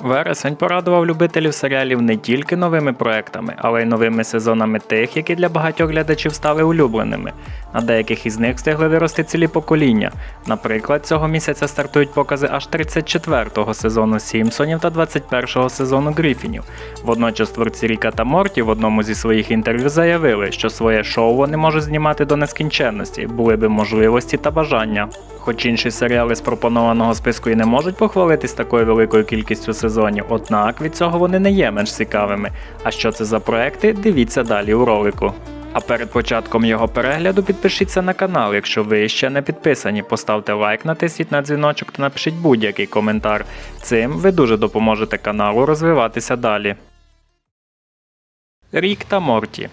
Вересень порадував любителів серіалів не тільки новими проектами, але й новими сезонами тих, які для багатьох глядачів стали улюбленими. На деяких із них встигли вирости цілі покоління. Наприклад, цього місяця стартують покази аж 34-го сезону Сімпсонів та 21-го сезону Гріфінів. Водночас творці Ріка та Морті в одному зі своїх інтерв'ю заявили, що своє шоу вони можуть знімати до нескінченності, були би можливості та бажання. Хоч інші серіали з пропонованого списку і не можуть похвалитись такою великою кількістю сезонів, однак від цього вони не є менш цікавими. А що це за проекти, дивіться далі у ролику. А перед початком його перегляду підпишіться на канал, якщо ви ще не підписані. Поставте лайк, натисніть на дзвіночок та напишіть будь-який коментар. Цим ви дуже допоможете каналу розвиватися далі. Рік та Морті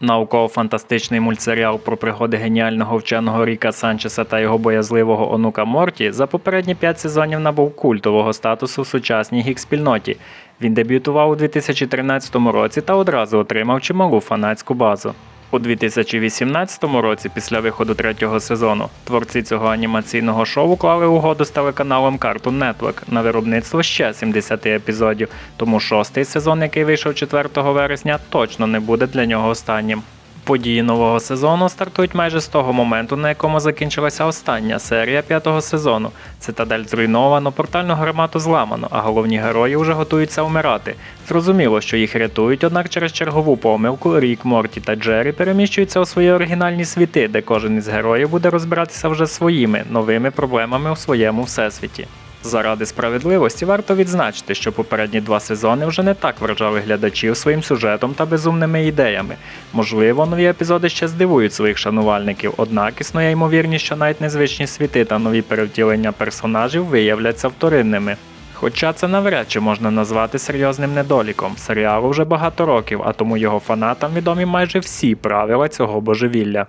Науково-фантастичний мультсеріал про пригоди геніального вченого Ріка Санчеса та його боязливого онука Морті за попередні п'ять сезонів набув культового статусу в сучасній гік-спільноті. Він дебютував у 2013 році та одразу отримав чималу фанатську базу. У 2018 році, після виходу третього сезону, творці цього анімаційного шоу клали угоду з телеканалом Cartoon Network на виробництво ще 70 епізодів, тому шостий сезон, який вийшов 4 вересня, точно не буде для нього останнім. Події нового сезону стартують майже з того моменту, на якому закінчилася остання серія п'ятого сезону. Цитадель зруйновано, портальну гармату зламано, а головні герої вже готуються вмирати. Зрозуміло, що їх рятують, однак через чергову помилку Рік, Морті та Джері переміщуються у свої оригінальні світи, де кожен із героїв буде розбиратися вже своїми новими проблемами у своєму всесвіті. Заради справедливості варто відзначити, що попередні два сезони вже не так вражали глядачів своїм сюжетом та безумними ідеями. Можливо, нові епізоди ще здивують своїх шанувальників, однак існує ймовірність, що навіть незвичні світи та нові перевтілення персонажів виявляться вторинними. Хоча це навряд чи можна назвати серйозним недоліком. Серіалу вже багато років, а тому його фанатам відомі майже всі правила цього божевілля.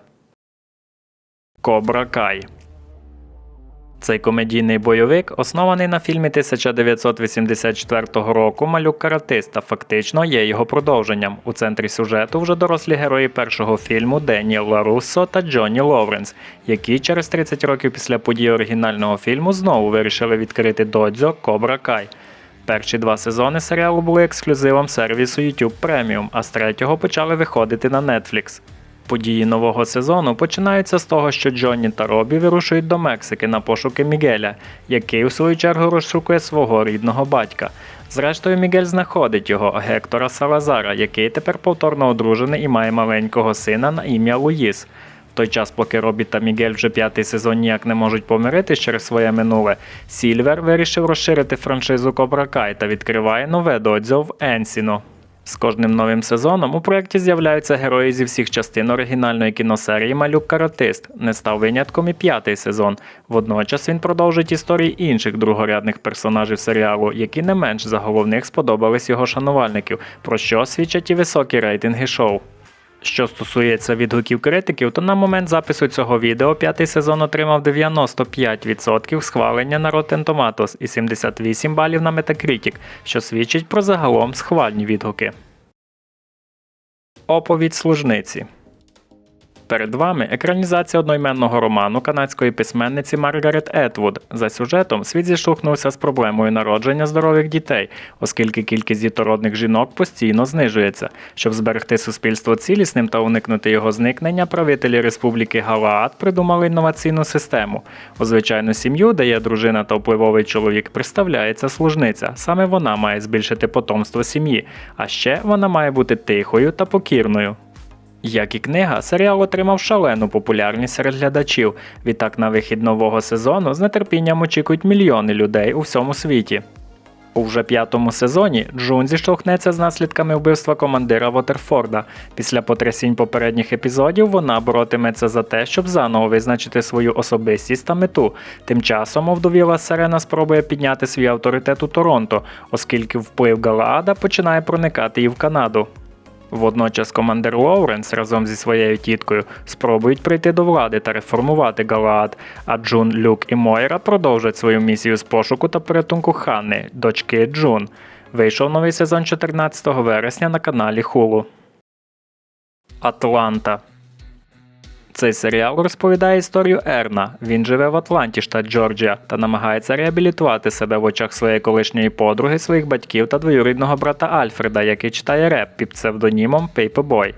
Кобра Кай цей комедійний бойовик оснований на фільмі 1984 року Малюк каратист та фактично є його продовженням. У центрі сюжету вже дорослі герої першого фільму Деніел Ларуссо та Джонні Ловренс, які через 30 років після подій оригінального фільму знову вирішили відкрити додзьо Кобра Кай. Перші два сезони серіалу були ексклюзивом сервісу YouTube Premium, а з третього почали виходити на Netflix. Події нового сезону починаються з того, що Джонні та Робі вирушують до Мексики на пошуки Мігеля, який у свою чергу розшукує свого рідного батька. Зрештою, Мігель знаходить його Гектора Салазара, який тепер повторно одружений і має маленького сина на ім'я Луїс. В той час, поки Робі та Мігель вже п'ятий сезон ніяк не можуть помиритись через своє минуле, Сільвер вирішив розширити франшизу Кобра Кай та відкриває нове додзьо в Енсіно. З кожним новим сезоном у проєкті з'являються герої зі всіх частин оригінальної кіносерії Малюк Каратист. Не став винятком і п'ятий сезон. Водночас він продовжить історії інших другорядних персонажів серіалу, які не менш за головних сподобались його шанувальників, про що свідчать і високі рейтинги шоу. Що стосується відгуків критиків, то на момент запису цього відео п'ятий сезон отримав 95% схвалення на Rotten Tomatoes і 78 балів на Metacritic, що свідчить про загалом схвальні відгуки. Оповідь служниці Перед вами екранізація одноіменного роману канадської письменниці Маргарет Етвуд. За сюжетом світ зіштовхнувся з проблемою народження здорових дітей, оскільки кількість дітородних жінок постійно знижується. Щоб зберегти суспільство цілісним та уникнути його зникнення, правителі Республіки Галаад придумали інноваційну систему. У звичайну сім'ю, де є дружина та впливовий чоловік, представляється служниця. Саме вона має збільшити потомство сім'ї, а ще вона має бути тихою та покірною. Як і книга, серіал отримав шалену популярність серед глядачів. Відтак на вихід нового сезону з нетерпінням очікують мільйони людей у всьому світі. У вже п'ятому сезоні Джун зіштовхнеться з наслідками вбивства командира Вотерфорда. Після потрясінь попередніх епізодів вона боротиметься за те, щоб заново визначити свою особистість та мету. Тим часом овдовіла Сирена спробує підняти свій авторитет у Торонто, оскільки вплив Галаада починає проникати і в Канаду. Водночас командир Лоуренс разом зі своєю тіткою спробують прийти до влади та реформувати Галаад, а Джун, Люк і Мойра продовжать свою місію з пошуку та порятунку Ханни, дочки Джун. Вийшов новий сезон 14 вересня на каналі Хулу. Атланта Цей серіал розповідає історію Ерна. Він живе в Атланті, штат Джорджія, та намагається реабілітувати себе в очах своєї колишньої подруги, своїх батьків та двоюрідного брата Альфреда, який читає реп під псевдонімом Paperboy.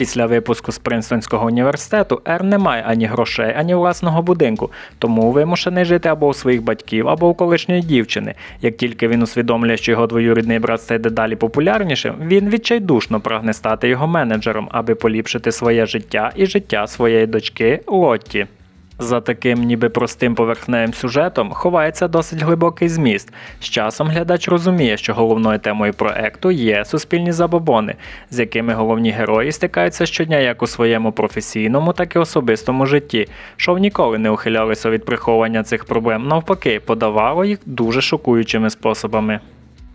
Після випуску з Принстонського університету Ер не має ані грошей, ані власного будинку, тому вимушений жити або у своїх батьків, або у колишньої дівчини. Як тільки він усвідомлює, що його двоюрідний брат стає дедалі популярнішим, він відчайдушно прагне стати його менеджером, аби поліпшити своє життя і життя своєї дочки Лотті. За таким ніби простим поверхневим сюжетом ховається досить глибокий зміст. З часом глядач розуміє, що головною темою проекту є суспільні забобони, з якими головні герої стикаються щодня як у своєму професійному, так і особистому житті. Шоу ніколи не ухилялися від приховування цих проблем, навпаки, подавало їх дуже шокуючими способами.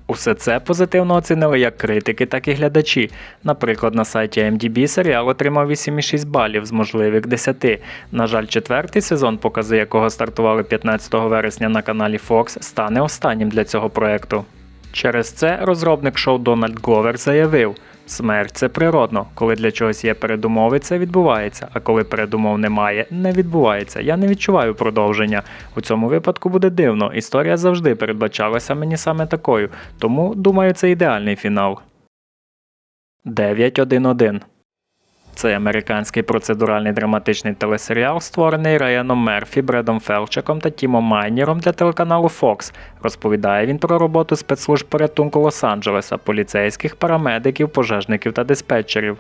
Усе це позитивно оцінили як критики, так і глядачі. Наприклад, на сайті MDB серіал отримав 8,6 балів з можливих 10. На жаль, четвертий сезон, покази якого стартували 15 вересня на каналі Fox, стане останнім для цього проекту. Через це розробник шоу Дональд Гловер заявив: смерть це природно. Коли для чогось є передумови, це відбувається. А коли передумов немає, не відбувається. Я не відчуваю продовження. У цьому випадку буде дивно. Історія завжди передбачалася мені саме такою, тому думаю, це ідеальний фінал. 9.1.1 цей американський процедуральний драматичний телесеріал, створений Райаном Мерфі, Бредом Фелчаком та Тімом Майніром для телеканалу Fox. Розповідає він про роботу спецслужб порятунку Лос-Анджелеса, поліцейських, парамедиків, пожежників та диспетчерів.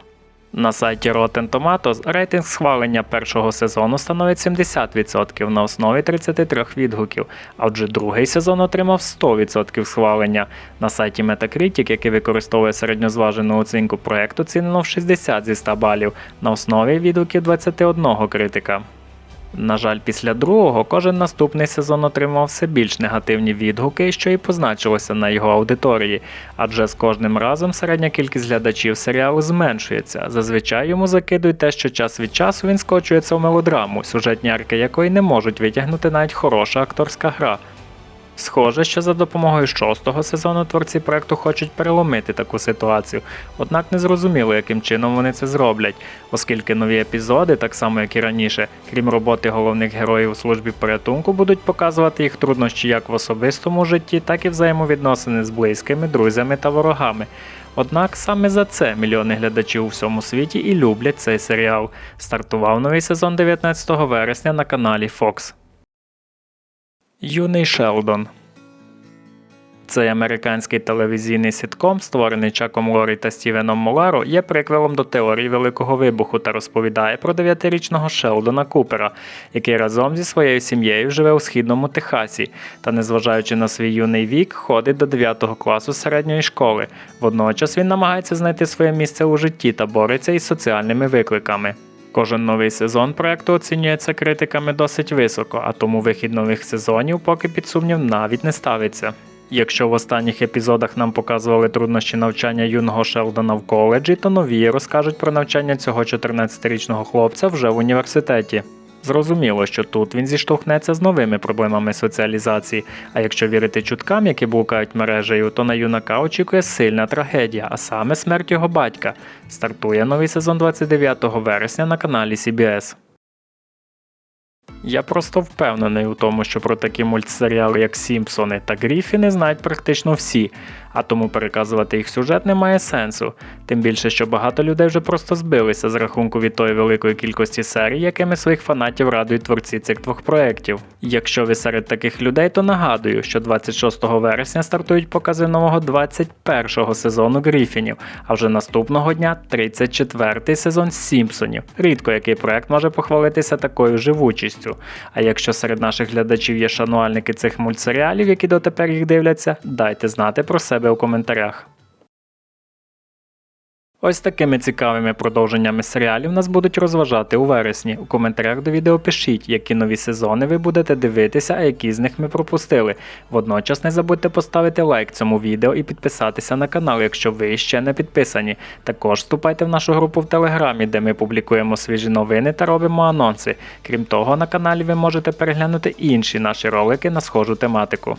На сайті Rotten Tomatoes рейтинг схвалення першого сезону становить 70% на основі 33 відгуків, а отже другий сезон отримав 100% схвалення. На сайті Metacritic, який використовує середньозважену оцінку проекту, цінено в 60 зі 100 балів на основі відгуків 21 критика. На жаль, після другого кожен наступний сезон отримав все більш негативні відгуки, що і позначилося на його аудиторії, адже з кожним разом середня кількість глядачів серіалу зменшується. Зазвичай йому закидують те, що час від часу він скочується в мелодраму, сюжетні арки якої не можуть витягнути навіть хороша акторська гра. Схоже, що за допомогою шостого сезону творці проекту хочуть переломити таку ситуацію, однак не зрозуміло, яким чином вони це зроблять, оскільки нові епізоди, так само як і раніше, крім роботи головних героїв у службі порятунку, будуть показувати їх труднощі як в особистому житті, так і взаємовідносини з близькими, друзями та ворогами. Однак саме за це мільйони глядачів у всьому світі і люблять цей серіал. Стартував новий сезон 19 вересня на каналі Fox. Юний Шелдон. Цей американський телевізійний ситком, створений Чаком Лорі та Стівеном Моларо, є приквелом до теорії Великого вибуху та розповідає про дев'ятирічного Шелдона Купера, який разом зі своєю сім'єю живе у східному Техасі та, незважаючи на свій юний вік, ходить до 9 класу середньої школи. Водночас він намагається знайти своє місце у житті та бореться із соціальними викликами. Кожен новий сезон проекту оцінюється критиками досить високо, а тому вихід нових сезонів поки під сумнів навіть не ставиться. Якщо в останніх епізодах нам показували труднощі навчання юного Шелдона в коледжі, то нові розкажуть про навчання цього 14-річного хлопця вже в університеті. Зрозуміло, що тут він зіштовхнеться з новими проблемами соціалізації, а якщо вірити чуткам, які блукають мережею, то на юнака очікує сильна трагедія, а саме смерть його батька. Стартує новий сезон 29 вересня на каналі CBS. Я просто впевнений у тому, що про такі мультсеріали, як Сімпсони та Гріфіни, знають практично всі, а тому переказувати їх сюжет не має сенсу. Тим більше, що багато людей вже просто збилися з рахунку від тої великої кількості серій, якими своїх фанатів радують творці цих двох проєктів. Якщо ви серед таких людей, то нагадую, що 26 вересня стартують покази нового 21-го сезону Гріфінів, а вже наступного дня 34-й сезон Сімпсонів. Рідко який проект може похвалитися такою живучістю. А якщо серед наших глядачів є шанувальники цих мультсеріалів, які дотепер їх дивляться, дайте знати про себе у коментарях. Ось такими цікавими продовженнями серіалів нас будуть розважати у вересні. У коментарях до відео пишіть, які нові сезони ви будете дивитися, а які з них ми пропустили. Водночас не забудьте поставити лайк цьому відео і підписатися на канал, якщо ви ще не підписані. Також вступайте в нашу групу в Телеграмі, де ми публікуємо свіжі новини та робимо анонси. Крім того, на каналі ви можете переглянути інші наші ролики на схожу тематику.